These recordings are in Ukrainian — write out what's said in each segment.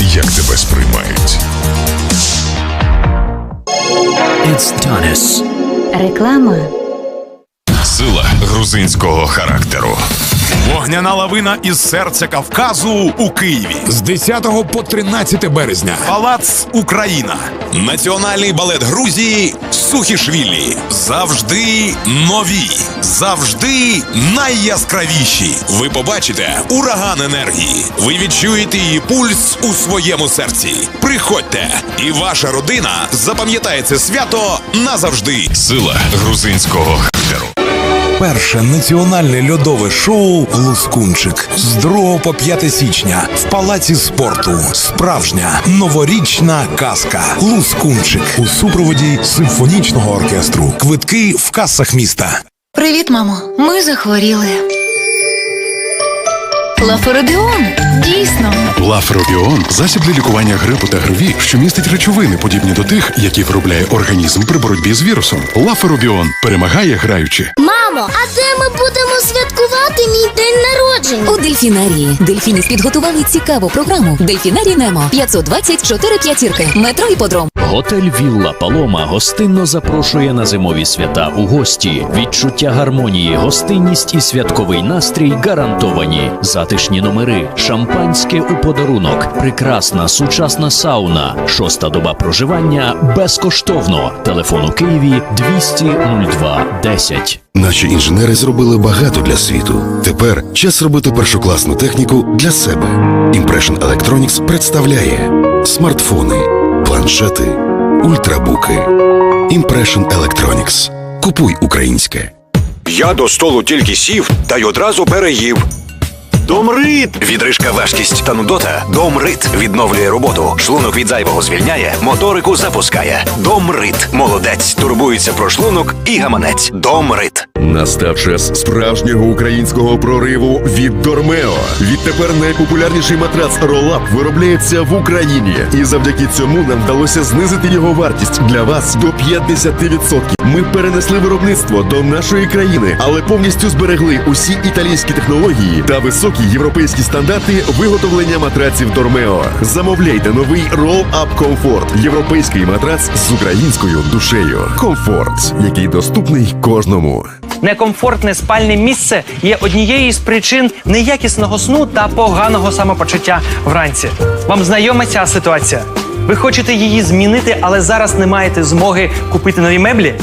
як тебе сприймають. It's Tanis. Реклама. Сила грузинського характеру. Вогняна лавина із серця Кавказу у Києві. З 10 по 13 березня. Палац Україна. Національний балет Грузії Сухішвілі. Завжди нові. Завжди найяскравіші. Ви побачите ураган енергії. Ви відчуєте її пульс у своєму серці. Приходьте, і ваша родина запам'ятає це свято назавжди. Сила грузинського характеру. Перше національне льодове шоу Лускунчик з 2 по 5 січня в палаці спорту. Справжня новорічна казка. Лускунчик у супроводі симфонічного оркестру. Квитки в касах міста. Привіт, мамо. Ми захворіли. Лафородіон. Дійсно. Лафробіон засіб для лікування грипу та ГРВІ, що містить речовини, подібні до тих, які виробляє організм при боротьбі з вірусом. Лаферобіон перемагає граючи. Мамо, а де ми будемо святкувати мій день народження? У дельфінарії. Дельфініс підготували цікаву програму. Дельфінарій Немо 524 п'ятірки. Метро іподром. Готель Вілла Палома гостинно запрошує на зимові свята у гості. Відчуття гармонії, гостинність і святковий настрій гарантовані. Затишні номери, шампанське у подарунок, прекрасна сучасна сауна. Шоста доба проживання безкоштовно. Телефон у Києві 200 02 10. Наші інженери зробили багато для світу. Тепер час робити першокласну техніку для себе. Impression Electronics представляє смартфони, планшети, ультрабуки. Impression Electronics. Купуй українське. Я до столу тільки сів та й одразу переїв. Домрит! Відрижка важкість та нудота. Домрит відновлює роботу. Шлунок від зайвого звільняє, моторику запускає. Домрит. Молодець. Турбується про шлунок і гаманець. Домрит. Настав час справжнього українського прориву від Дормео. Відтепер найпопулярніший матрац Ролап виробляється в Україні, і завдяки цьому нам вдалося знизити його вартість для вас до 50%. Ми перенесли виробництво до нашої країни, але повністю зберегли усі італійські технології та високі європейські стандарти виготовлення матраців Дормео. Замовляйте новий Roll Up Comfort. Європейський матрац з українською душею. Комфорт, який доступний кожному. Некомфортне спальне місце є однією з причин неякісного сну та поганого самопочуття вранці. Вам знайома ця ситуація? Ви хочете її змінити, але зараз не маєте змоги купити нові меблі?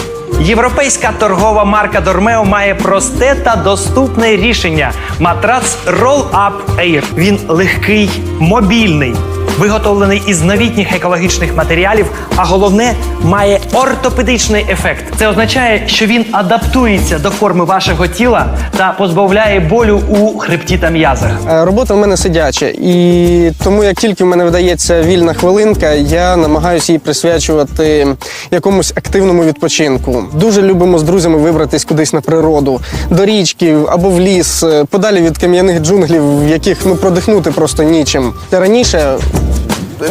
Європейська торгова марка Дормео має просте та доступне рішення: матрац Roll Up Air. Він легкий, мобільний, виготовлений із новітніх екологічних матеріалів, а головне має ортопедичний ефект. Це означає, що він адаптується до форми вашого тіла та позбавляє болю у хребті та м'язах. Е, Робота в мене сидяча, і тому як тільки в мене видається вільна хвилинка, я намагаюся її присвячувати якомусь активному відпочинку. Дуже любимо з друзями вибратись кудись на природу, до річки або в ліс, е, подалі від кам'яних джунглів, в яких ну продихнути просто нічим. Раніше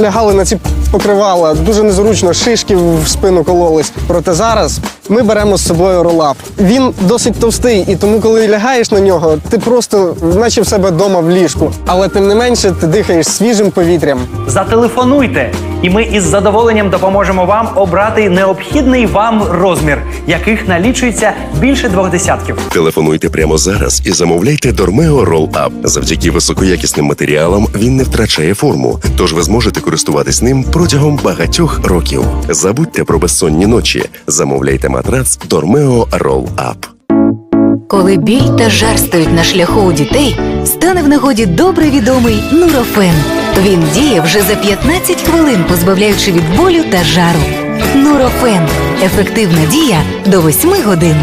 лягали на ці покривала, дуже незручно, шишки в спину кололись. Проте зараз ми беремо з собою ролап. Він досить товстий, і тому, коли лягаєш на нього, ти просто наче в себе вдома в ліжку. Але тим не менше ти дихаєш свіжим повітрям. Зателефонуйте, і ми із задоволенням допоможемо вам обрати необхідний вам розмір, яких налічується більше двох десятків. Телефонуйте прямо зараз і замовляйте Дормео Roll Up. Завдяки високоякісним матеріалам він не втрачає форму, тож ви зможете користуватись ним протягом багатьох років. Забудьте про безсонні ночі. Замовляйте матрац Тормео Roll Up. Коли біль та жар стають на шляху у дітей, стане в нагоді добре відомий Нурофен. Він діє вже за 15 хвилин, позбавляючи від болю та жару. Нурофен ефективна дія до 8 годин.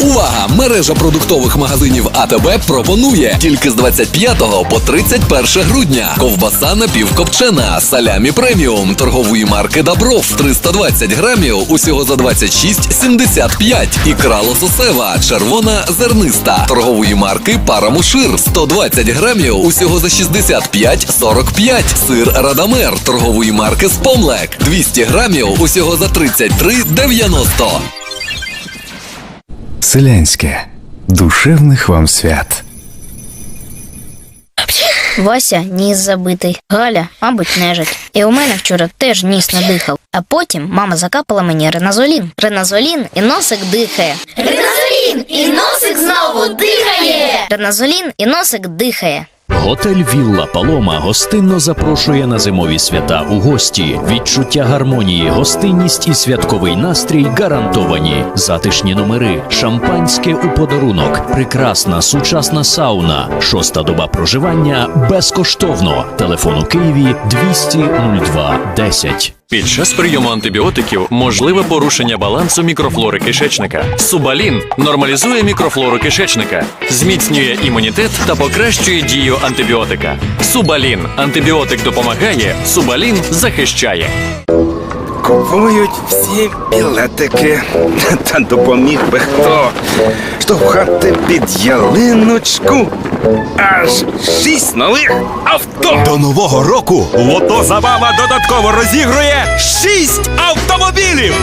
Увага! Мережа продуктових магазинів АТБ пропонує тільки з 25 по 31 грудня. Ковбаса напівкопчена, салямі преміум торгової марки Добров 320 грамів усього за 26,75. Ікра лососева, червона зерниста торгової марки Парамушир 120 грамів усього за 65,45. Сир Радамер торгової марки Спомлек 200 грамів усього за 33,90. Селянське. Душевних вам свят. Вася ніс забитий, Галя, мабуть, нежить. І у мене вчора теж ніс не дихав. А потім мама закапала мені реназолін. Реназолін і носик дихає. Реназолін і носик знову дихає. Реназолін і носик дихає. Готель Вілла Палома гостинно запрошує на зимові свята у гості. Відчуття гармонії, гостинність і святковий настрій гарантовані. Затишні номери, шампанське у подарунок, прекрасна сучасна сауна, шоста доба проживання безкоштовно. Телефон у Києві 200 02 10. Під час прийому антибіотиків можливе порушення балансу мікрофлори кишечника. Субалін нормалізує мікрофлору кишечника, зміцнює імунітет та покращує дію антибіотика. Субалін антибіотик допомагає, субалін захищає. Купують всі білетики. Та допоміг би хто штовхати під ялиночку. Аж шість нових авто. До нового року Лото Забава додатково розігрує шість автомобілів.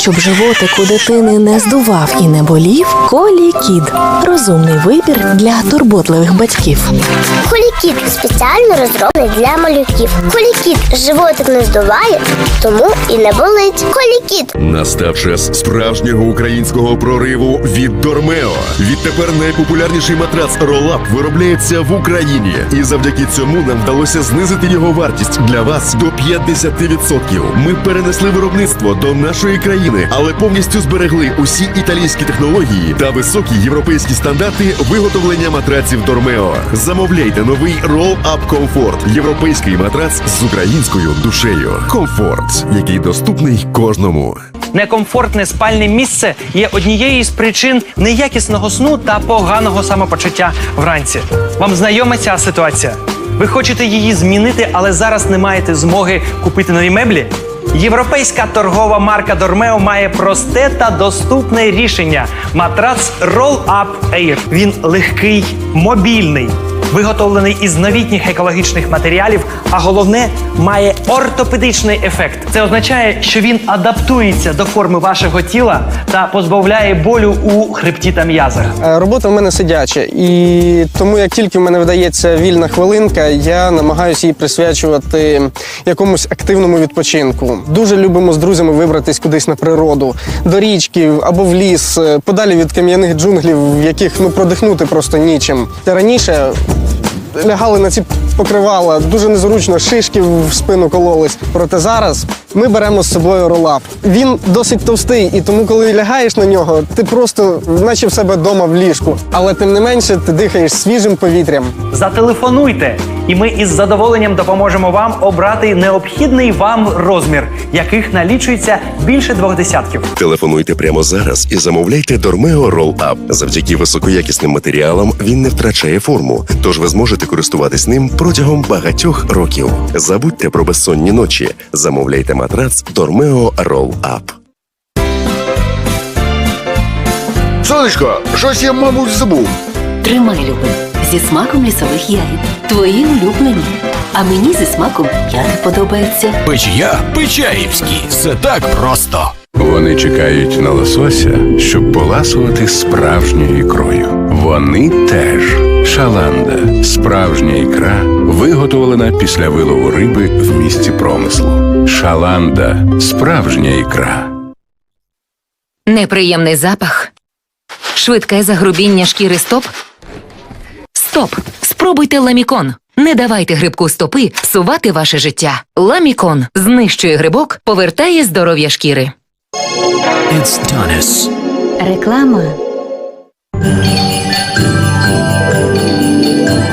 Щоб животик у дитини не здував і не болів, Колі Кід розумний вибір для турботливих батьків. Колікіт спеціально розроблений для малюків. Колікіт животик не здуває, тому і не болить. Колікіт. Настав час справжнього українського прориву від Дормео. Відтепер найпопулярніший матрац Ролап виробляється в Україні, і завдяки цьому нам вдалося знизити його вартість для вас до 50%. Ми перенесли виробництво до нашої країни, але повністю зберегли усі італійські технології та високі європейські стандарти виготовлення матраців Дормео. Замовляйте новий Roll Up Comfort – європейський матрац з українською душею. Комфорт, який доступний кожному. Некомфортне спальне місце є однією з причин неякісного сну та поганого самопочуття вранці. Вам знайома ця ситуація? Ви хочете її змінити, але зараз не маєте змоги купити нові меблі? Європейська торгова марка Дормео має просте та доступне рішення матрац Roll Up Air. Він легкий, мобільний, виготовлений із новітніх екологічних матеріалів, а головне має ортопедичний ефект. Це означає, що він адаптується до форми вашого тіла та позбавляє болю у хребті та м'язах. Е, Робота в мене сидяча, і тому як тільки в мене видається вільна хвилинка, я намагаюся її присвячувати якомусь активному відпочинку. Дуже любимо з друзями вибратись кудись на природу, до річки або в ліс, е, подалі від кам'яних джунглів, в яких ну продихнути просто нічим. Раніше лягали на ці покривала, дуже незручно, шишки в спину кололись. Проте зараз ми беремо з собою ролап. Він досить товстий, і тому, коли лягаєш на нього, ти просто наче в себе вдома в ліжку. Але тим не менше ти дихаєш свіжим повітрям. Зателефонуйте, і ми із задоволенням допоможемо вам обрати необхідний вам розмір, яких налічується більше двох десятків. Телефонуйте прямо зараз і замовляйте Дормео Roll Up. Завдяки високоякісним матеріалам він не втрачає форму, тож ви зможете користуватись ним протягом багатьох років. Забудьте про безсонні ночі. Замовляйте матрац Дормео Roll Up. Сонечко, щось я, мабуть, забув. Тримай, любий, зі смаком лісових ягід. Твої улюблені. А мені зі смаком яги подобається. Печія Печаївський. Це так просто. Вони чекають на лосося, щоб поласувати справжньою ікрою. Вони теж шаланда, справжня ікра, виготовлена після вилову риби в місті промислу. Шаланда, справжня ікра. Неприємний запах. Швидке загрубіння шкіри стоп. Стоп! Спробуйте ламікон. Не давайте грибку стопи псувати ваше життя. Ламікон знищує грибок, повертає здоров'я шкіри. It's Tanis. Реклама.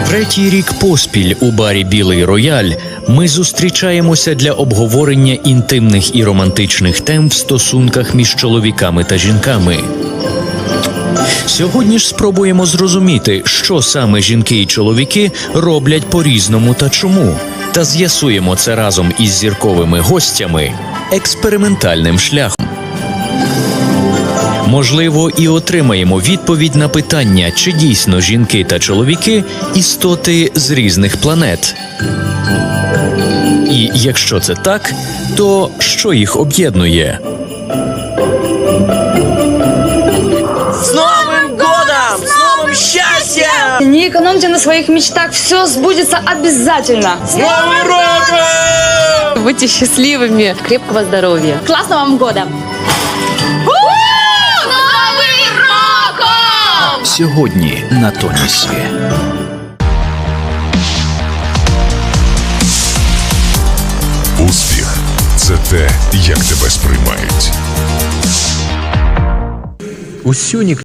Третій рік поспіль у барі Білий Рояль ми зустрічаємося для обговорення інтимних і романтичних тем в стосунках між чоловіками та жінками. Сьогодні ж спробуємо зрозуміти, що саме жінки і чоловіки роблять по-різному та чому. Та з'ясуємо це разом із зірковими гостями експериментальним шляхом. Можливо, і отримаємо відповідь на питання, чи дійсно жінки та чоловіки істоти з різних планет. І якщо це так, то що їх об'єднує? С Новым годом! С новым счастьем! Не экономьте на своих мечтах, все сбудется обязательно. С Новым роком! Будьте счастливыми, крепкого здоровья. Классного вам года! Сьогодні на тонісі. Успіх це те, як тебе сприймають. Усю